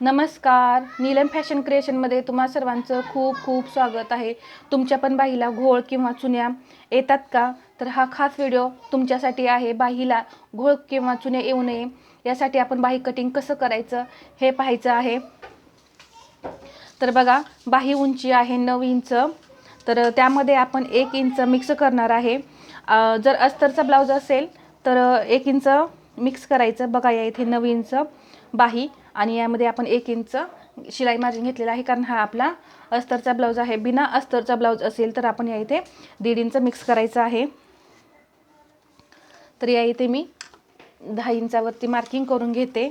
नमस्कार. नीलम फॅशन क्रिएशनमध्ये तुम्हा सर्वांचं खूप खूप स्वागत आहे. तुमच्या पण बाईला घोळ किंवा चुन्या येतात का? तर हा खास व्हिडिओ तुमच्यासाठी आहे. बाईला घोळ किंवा चुन्या येऊ नये. यासाठी आपण बाही कटिंग कसं करायचं हे पाहायचं आहे. तर बघा बाही उंची आहे नऊ इंच. तर त्यामध्ये आपण एक इंच मिक्स करणार आहे. जर अस्तरचा ब्लाऊज असेल तर एक इंच मिक्स करायचं. बघा या इथे नऊ इंच बाही. आणि यामध्ये आपण एक इंच शिलाई मार्जिन घेतलेला आहे कारण हा आपला अस्तरचा ब्लाऊज आहे. बिना अस्तरचा ब्लाऊज असेल तर आपण या इथे दीड इंच मिक्स करायचं आहे. तर या इथे मी दहा इंचावरती मार्किंग करून घेते.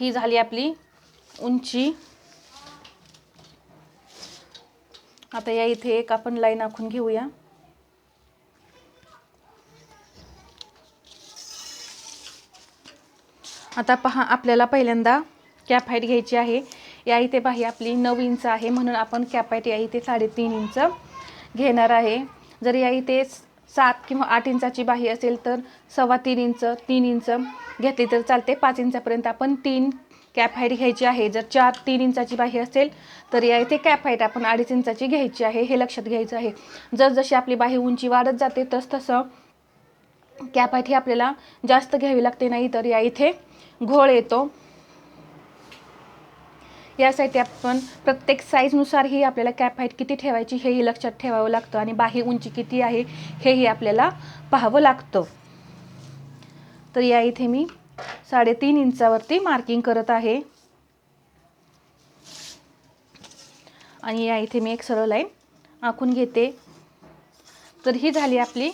ही झाली आपली उंची. आता या इथे एक आपण लाईन आखून घेऊया. आता पहा आपल्याला पहिल्यांदा कॅप हाईट घ्यायची आहे. या इथे बाही आपली नऊ इंच आहे म्हणून आपण कॅप हाईट या इथे साडेतीन इंच घेणार आहे. जर या इथे सात किंवा आठ इंचाची बाही असेल तर सव्वा तीन इंच तीन इंच घेतली तर चालते. पाच इंचापर्यंत आपण तीन कॅप हाईट घ्यायची आहे. जर चार तीन इंचाची बाही असेल तर या इथे कॅप हाईट आपण अडीच इंचाची घ्यायची आहे हे लक्षात घ्यायचं आहे. जर जशी आपली बाही उंची वाढत जाते तस तसं कॅप हाईट ही आपल्याला जास्त घ्यावी लागते नाही तर या इथे घोळ येतो. यासाठी आपण प्रत्येक साईजनुसार ही आपल्याला कॅप हाईट किती ठेवायची हेही लक्षात ठेवावं लागतं आणि बाही उंची किती आहे हेही आपल्याला पाहावं लागतं. तर या इथे मी साडेतीन इंचावरती मार्किंग करत आहे. आणि या इथे मी एक सरळ लाईन आखून घेते. तर ही झाली आपली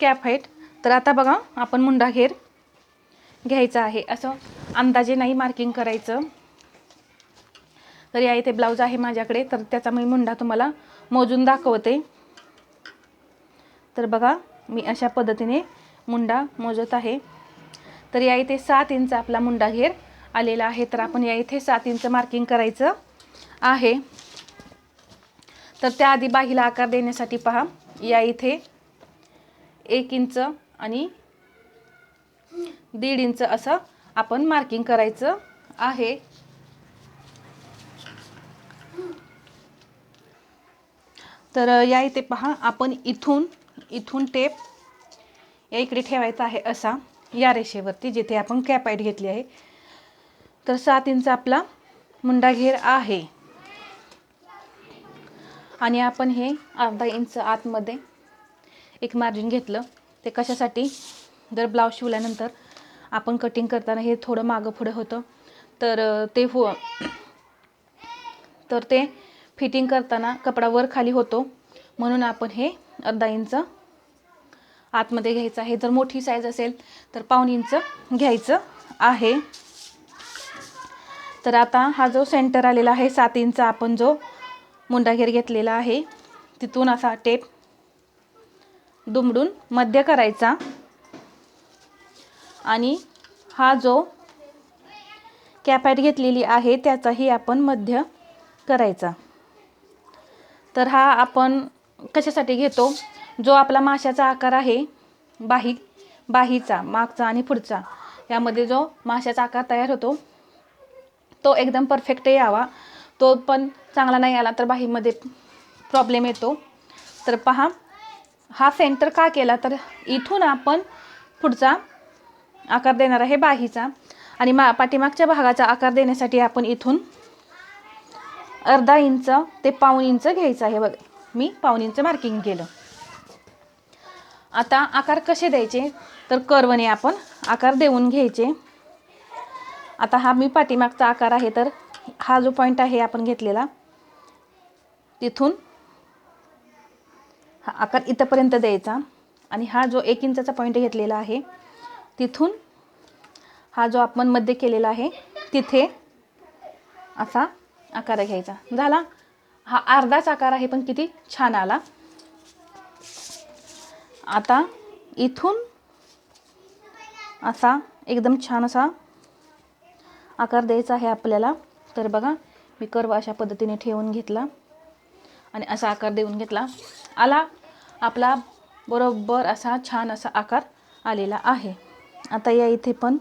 कॅप हाईट तर आता बघा आपण मुंडा घेर घ्यायचं आहे. असं अंदाजे नाही मार्किंग करायचं. तर या इथे ब्लाऊज आहे माझ्याकडे तर त्याचा मी मुंडा तुम्हाला मोजून दाखवते. तर बघा मी अशा पद्धतीने मुंडा मोजत आहे. तर या इथे सात इंच आपला मुंडा घेर आलेला आहे. तर आपण या इथे सात इंच मार्किंग करायचं आहे. तर त्याआधी बाहीला आकार देण्यासाठी पहा. या इथे एक इंच आणि दीड इंच असं आपण मार्किंग करायचं आहे. तर या इथे पहा आपण इथून इथून टेप या इकडे ठेवायचा आहे असा या रेषेवरती जिथे आपण कॅपाईट घेतली आहे. तर सात इंच आपला मुंडा घेर आहे. आणि आपण हे अर्धा इंच आतमध्ये एक मार्जिन घेतलं. ते कशासाठी? जर ब्लाऊज शिवल्यानंतर आपण कटिंग करताना हे थोडं मागं पुढं होतं. तर ते हो तर ते फिटिंग करताना कपडा वर खाली होतो. म्हणून आपण हे अर्धा इंच आतमध्ये घ्यायचं आहे. जर मोठी साईज असेल तर पाऊण इंच घ्यायचं आहे. तर आता हा जो सेंटर आलेला आहे सात इंच आपण जो मुंडाघेर घेतलेला आहे तिथून असा टेप दुमडून मध्य करायचा. आणि हा जो कॅपॅट घेतलेली आहे त्याचाही आपण मध्य करायचा. तर हा आपण कशासाठी घेतो? जो आपला माशाचा आकार आहे बाही बाहीचा मागचा आणि पुढचा यामध्ये जो माशाचा आकार तयार होतो तो एकदम परफेक्ट यावा. तो पण चांगला नाही आला तर बाहीमध्ये प्रॉब्लेम येतो. तर पहा हा सेंटर का केला? तर इथून आपण पुढचा आकार देणार आहे बाहीचा. आणि मा पाठीमागच्या भागाचा आकार देण्यासाठी आपण इथून अर्धा इंच ते पाऊन इंच घ्यायचं आहे. बघ मी पाऊन इंच मार्किंग केलं. आता आकार कसे द्यायचे? तर कर्वने आपण आकार देऊन घ्यायचे. आता हा मी पाठीमागचा आकार आहे तर हा जो पॉईंट आहे आपण घेतलेला तिथून हा आकार इथंपर्यंत द्यायचा. आणि हा जो एक इंचाचा पॉईंट घेतलेला आहे तिथून हा जो आपण मध्य केलेला आहे तिथे असा आकार घ्यायचा. झाला? हा अर्धाच आकार आहे पण किती छान आला. आता इथून असा एकदम छान असा आकार द्यायचा आहे आपल्याला. तर बघा मी कर्व अशा पद्धतीने ठेवून घेतला आणि असा आकार देऊन घेतला. आला आपला बरोबर असा छान असा आकार आलेला आहे. आता या इथे पण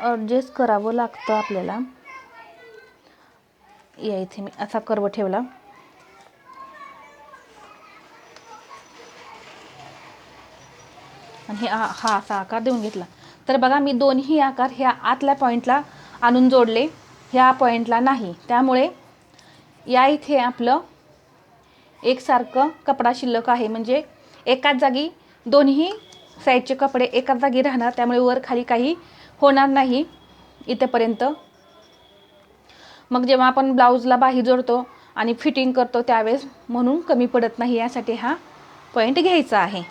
ॲडजस्ट करावं लागतं आपल्याला. या इथे मी असा कर्व ठेवला. आणि हे हा असा आकार देऊन घेतला. तर बघा मी दोन्ही आकार ह्या आतल्या पॉईंटला आणून जोडले. ह्या पॉईंटला नाही. त्यामुळे या इथे आपलं एकसारखं कपडा शिल्लक आहे. म्हणजे एकाच जागी दोन्ही साईडचे कपडे एकाच जागी राहणार त्यामुळे वर खाली काही होणार नाही इथेपर्यंत. मग जेव्हा आपण ब्लाऊजला बाही जोडतो आणि फिटिंग करतो त्यावेळेस म्हणून कमी पडत नाही यासाठी हा पॉईंट घ्यायचा आहे.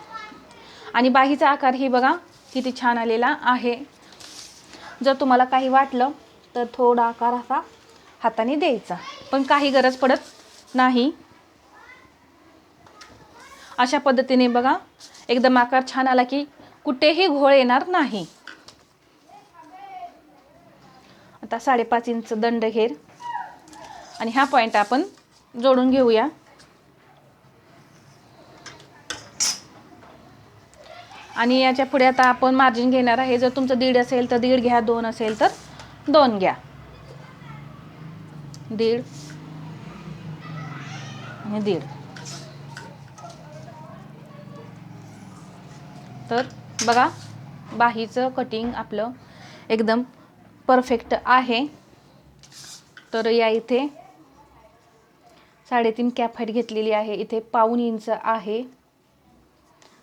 आणि बाहीचा आकार ही बघा किती छान आलेला आहे. जर तुम्हाला काही वाटलं तर थोडा आकार असा हाताने द्यायचा. पण काही गरज पडत नाही. अशा पद्धतीने बघा एकदम आकार छान आला की कुठेही घोळ येणार नाही. आता साडेपाच इंच दंड घेर. आणि हा पॉईंट आपण जोडून घेऊया. आणि याच्यापुढे आता आपण मार्जिन घेणार आहे. जर तुमचं दीड असेल तर दीड घ्या दोन असेल तर दोन घ्या. दीड. आणि दीड. तर बघा बाहीचं कटिंग आपलं एकदम परफेक्ट आहे. तर या इथे साडेतीन कॅप हाईट घेतलेली आहे. इथे पाऊन इंच आहे.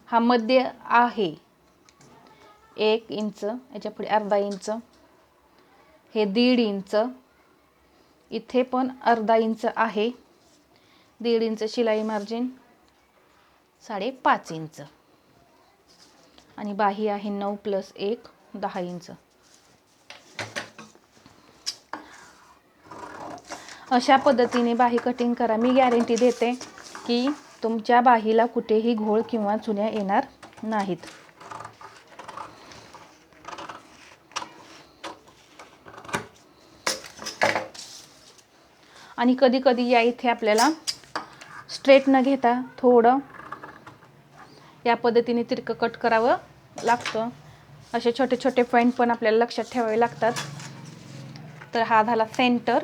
हा मध्य आहे. एक इंच याच्यापुढे अर्धा इंच. हे दीड इंच. इथे पण अर्धा इंच आहे. दीड इंच शिलाई मार्जिन साडेपाच इंच. आणि बाही आहे नऊ प्लस एक दहा इंच. अशा पद्धतीने बाही कटिंग करा. मी गॅरंटी देते की तुमच्या बाहीला कुठेही घोळ किंवा चुन्या येणार नाहीत. आणि कधी कधी या इथे आपल्याला स्ट्रेट न घेता थोडं या पद्धतीने तिरकं कट करावं लागतं. असे छोटे छोटे पॉईंट पण आपल्याला लक्षात ठेवावे लागतात. तर हा झाला सेंटर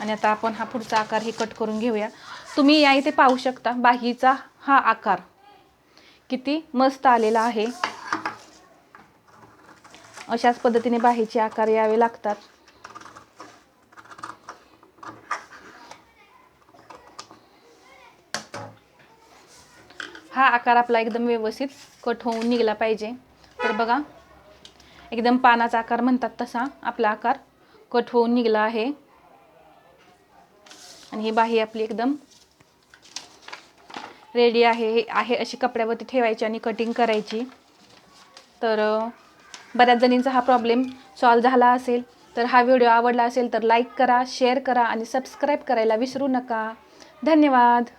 आणि आता आपण हा पुढचा आकार हे कट करून घेऊया. तुम्ही या इथे पाहू शकता बाहीचा हा आकार किती मस्त आलेला आहे. अशाच पद्धतीने बाहीचे आकार यावे लागतात. हा आकार आपला एकदम व्यवस्थित कट होऊन निघला पाहिजे. तर बघा एकदम पानाचा आकार म्हणतात तसा आपला आकार कट होऊन निघला आहे. आणि ही बाही आपली एकदम रेडी आहे. हे आहे अशी कपड्यावरती ठेवायची आणि कटिंग करायची. तर बऱ्याच जणींचा हा प्रॉब्लेम सॉल्व झाला असेल. तर हा व्हिडिओ आवडला असेल तर लाईक करा शेअर करा आणि सबस्क्राईब करायला विसरू नका. धन्यवाद.